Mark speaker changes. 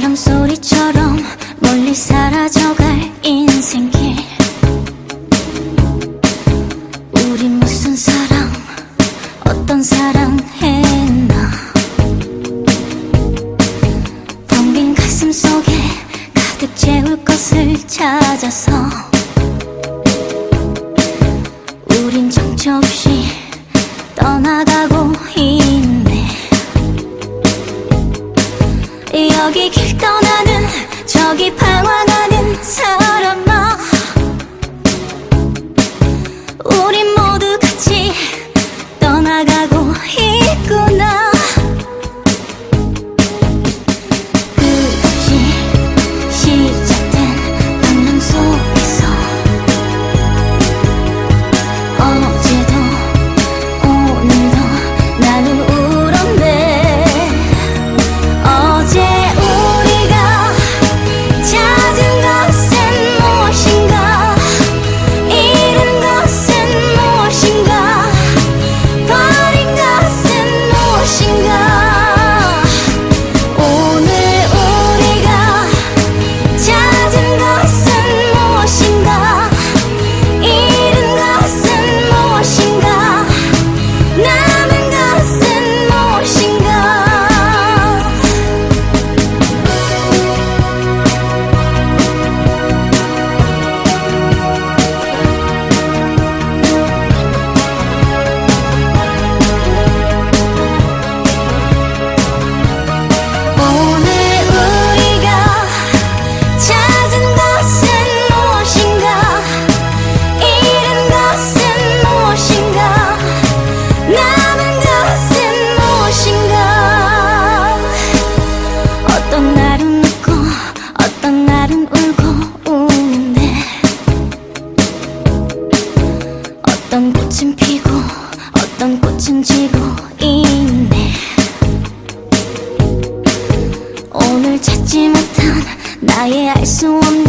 Speaker 1: 바람 소리처럼 멀리 사라져갈 인생길. 우리 무슨 사랑 어떤 사랑 했나. 텅 빈 가슴 속에 가득 채울 것을 찾아서 우린 정처 없이 떠나가고 있 여기 길 떠나는 저기 방황하는 사람아. 우린 꽃은 피고 어떤 꽃은 지고 있네. 오늘 찾지 못한 나의 알 수 없는